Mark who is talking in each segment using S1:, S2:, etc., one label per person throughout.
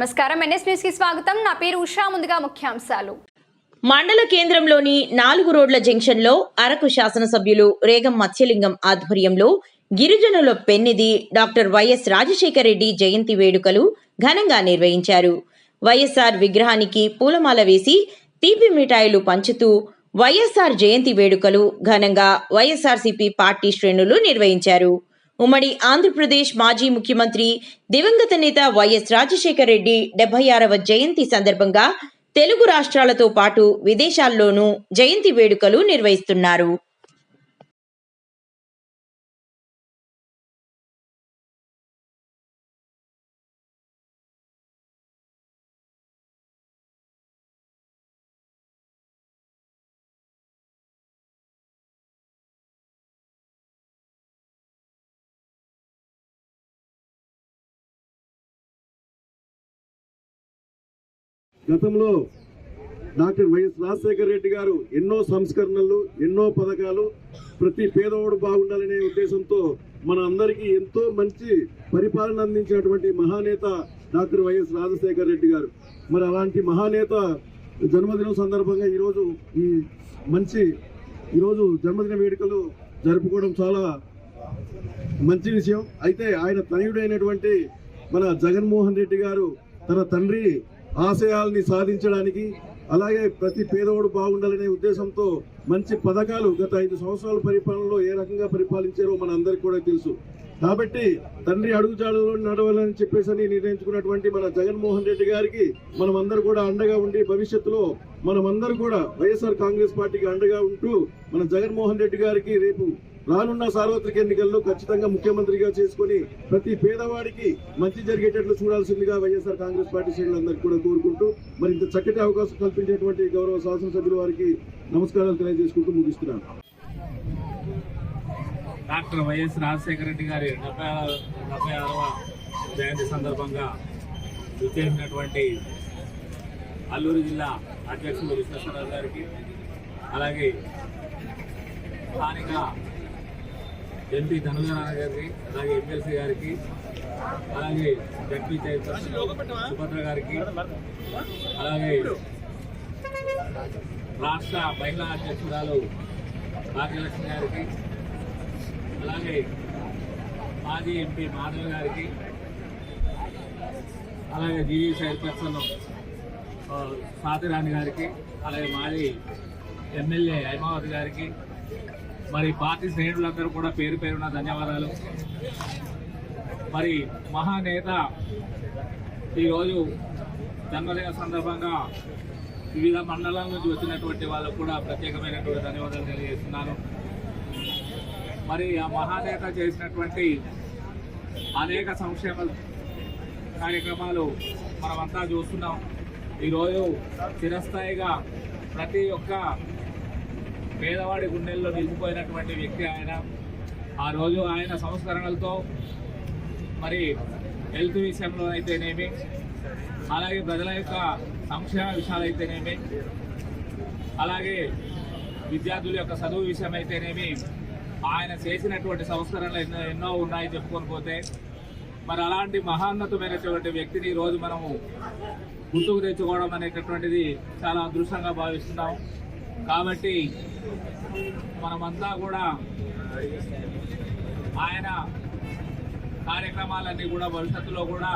S1: నమస్కారం. ఎన్ఎస్ న్యూస్కి స్వాగతం. నా పేరు ఉషా. ముందుగా ముఖ్యాంశాలు.
S2: మండల కేంద్రంలోని నాలుగు రోడ్ల జంక్షన్లో అరకు శాసనసభ్యులు రేగం మత్స్యలింగం ఆధ్వర్యంలో గిరిజనుల పెన్నిది doctor Y S Rajasekhara Reddy జయంతి వేడుకలు ఘనంగా నిర్వహించారు. వైఎస్ఆర్ విగ్రహానికి పూలమాల వేసి తీపి మిఠాయిలు పంచుతూ వైఎస్ఆర్ జయంతి వేడుకలు ఘనంగా వైఎస్ఆర్సీపీ పార్టీ శ్రేణులు నిర్వహించారు. ఉమ్మడి ఆంధ్రప్రదేశ్ మాజీ ముఖ్యమంత్రి దివంగత నేత వైఎస్ రాజశేఖర రెడ్డి డెబ్బై ఆరవ జయంతి సందర్భంగా తెలుగు రాష్ట్రాలతో పాటు విదేశాల్లోనూ జయంతి వేడుకలు నిర్వహిస్తున్నారు.
S3: గతంలో డాక్టర్ వైఎస్ రాజశేఖర రెడ్డి గారు ఎన్నో సంస్కరణలు ఎన్నో పథకాలు ప్రతి పేదవాడు బాగుండాలనే ఉద్దేశంతో మన అందరికీ ఎంతో మంచి పరిపాలన అందించినటువంటి మహానేత డాక్టర్ వైఎస్ రాజశేఖర రెడ్డి గారు. మరి అలాంటి మహానేత జన్మదినం సందర్భంగా ఈరోజు ఈ మంచి ఈరోజు జన్మదిన వేడుకలు జరుపుకోవడం చాలా మంచి విషయం. అయితే ఆయన తనయుడైనటువంటి మన జగన్మోహన్ రెడ్డి గారు తన తండ్రి ఆశయాల్ని సాధించడానికి అలాగే ప్రతి పేదవాడు బాగుండాలనే ఉద్దేశంతో మంచి పథకాలు గత ఐదు సంవత్సరాల పరిపాలనలో ఏ రకంగా పరిపాలించారో మన అందరికీ కూడా తెలుసు. కాబట్టి తండ్రి అడుగుజాడలో నడవాలని చెప్పేసి అని నిర్ణయించుకున్నటువంటి మన జగన్మోహన్ రెడ్డి గారికి మనం అందరూ కూడా అండగా ఉండి భవిష్యత్తులో మనమందరూ కూడా వైఎస్ఆర్ కాంగ్రెస్ పార్టీకి అండగా ఉంటూ మన జగన్మోహన్ రెడ్డి గారికి రేపు రానున్న సార్వత్రిక ఎన్నికల్లో ఖచ్చితంగా ముఖ్యమంత్రిగా చేసుకుని ప్రతి పేదవాడికి మంచి జరిగేటట్లు చూడాల్సిందిగా వైఎస్ఆర్ కాంగ్రెస్ పార్టీ శ్రేణులందరికీ కూడా కోరుకుంటూ మరి ఇంత చక్కటి అవకాశం కల్పించేటువంటి గౌరవ శాసనసభ్యుల వారికి నమస్కారాలు తెలియజేసుకుంటూ ముగిస్తున్నాను.
S4: డాక్టర్ వైఎస్ రాజశేఖర రెడ్డి గారి డెబ్బై ఆరవ డెబ్బై ఆరవ జయంతి సందర్భంగా విచ్చేసినటువంటి అల్లూరు జిల్లా అధ్యక్షులు విశ్వేశ్వరరావు గారికి అలాగే స్థానిక ఎంపీ ధనుజనారాయణ గారికి అలాగే ఎమ్మెల్సీ గారికి అలాగే జడ్పీ చైర్పర్సన్ సుభద్ర గారికి అలాగే రాష్ట్ర మహిళా అధ్యక్షురాలు భాగ్యలక్ష్మి గారికి అలాగే మాజీ ఎంపీ మాధవ్ గారికి అలాగే జీవీ చైర్పర్సన్ ఆ, సాతిరాణి గారికి అలాగే మాజీ ఎమ్మెల్యే హైమావతి గారికి మరి పార్టీ శ్రేణులందరూ కూడా పేరు పేరున ధన్యవాదాలు. మరి మహానేత ఈరోజు జన్మదిన సందర్భంగా వివిధ మండలాల నుంచి వచ్చినటువంటి వాళ్ళకు కూడా ప్రత్యేకమైనటువంటి ధన్యవాదాలు తెలియజేస్తున్నాను. మరి ఆ మహానేత చేసినటువంటి అనేక సంక్షేమ కార్యక్రమాలు మనమంతా చూస్తున్నాం. ఈరోజు చిరస్థాయిగా ప్రతి ఒక్క పేదవాడి గుండెల్లో నిలిచిపోయినటువంటి వ్యక్తి ఆయన. ఆ రోజు ఆయన సంస్కరణలతో మరి హెల్త్ విషయంలో అయితేనేమి అలాగే ప్రజల యొక్క సంక్షేమ విషయాలు అయితేనేమి అలాగే విద్యార్థుల యొక్క చదువు విషయం అయితేనేమి ఆయన చేసినటువంటి సంస్కరణలు ఎన్నో ఎన్నో ఉన్నాయి చెప్పుకొని పోతే. మరి అలాంటి మహాన్నతమైనటువంటి వ్యక్తిని ఈరోజు రోజు మనము గుర్తుకు తెచ్చుకోవడం అనేటటువంటిది చాలా అదృష్టంగా భావిస్తున్నాం. కాబట్టి మనమంతా కూడా ఆయన కార్యక్రమాలన్నీ కూడా భవిష్యత్తులో కూడా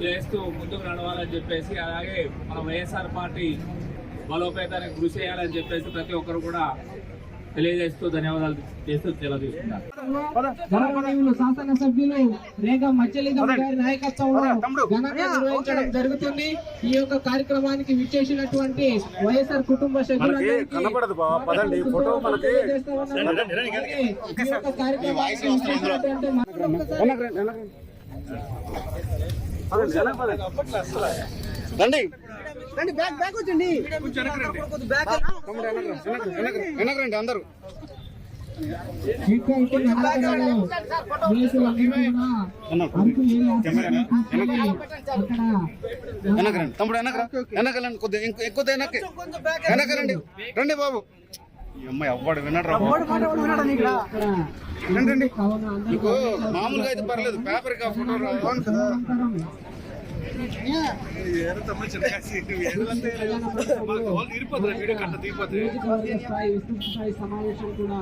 S4: చేస్తూ ముందుకు నడవాలని చెప్పేసి అలాగే మన వైఎస్ఆర్ పార్టీ బలోపేతానికి కృషి చేయాలని చెప్పేసి ప్రతి ఒక్కరు కూడా తెలియజేస్తూ ధన్యవాదాలు చేస్తూ తెలియజేస్తున్నారు
S5: గౌరవనీయులు శాసనసభ్యులు రేగ మచ్చలింగం గారి నాయకత్వంలో ఘనంగా నిర్వహించడం జరుగుతుంది. ఈ యొక్క కార్యక్రమానికి విచ్చేసినటువంటి వైఎస్ఆర్ కుటుంబ సభ్యులందరికీ తెలియజేస్తా ఇటువంటి నగరాలలో పోలీసులందరూ కూడా అరకు ఏరియా అక్కడ
S6: వెనకరండి తమ్ముడు వెనకరా వెనకలండి కొద్దిగా ఎక్కువ వెనక్కి. వెనకరండి రండి బాబు. అమ్మాయి అవ్వడు వినడు రండి రండి.
S5: అందరూ
S6: మీకు మామూలుగా అయితే పర్లేదు పేపర్ కా ఫోటో రా. అవును కదా.
S5: స్థాయి విస్తృత స్థాయి సమావేశం కూడా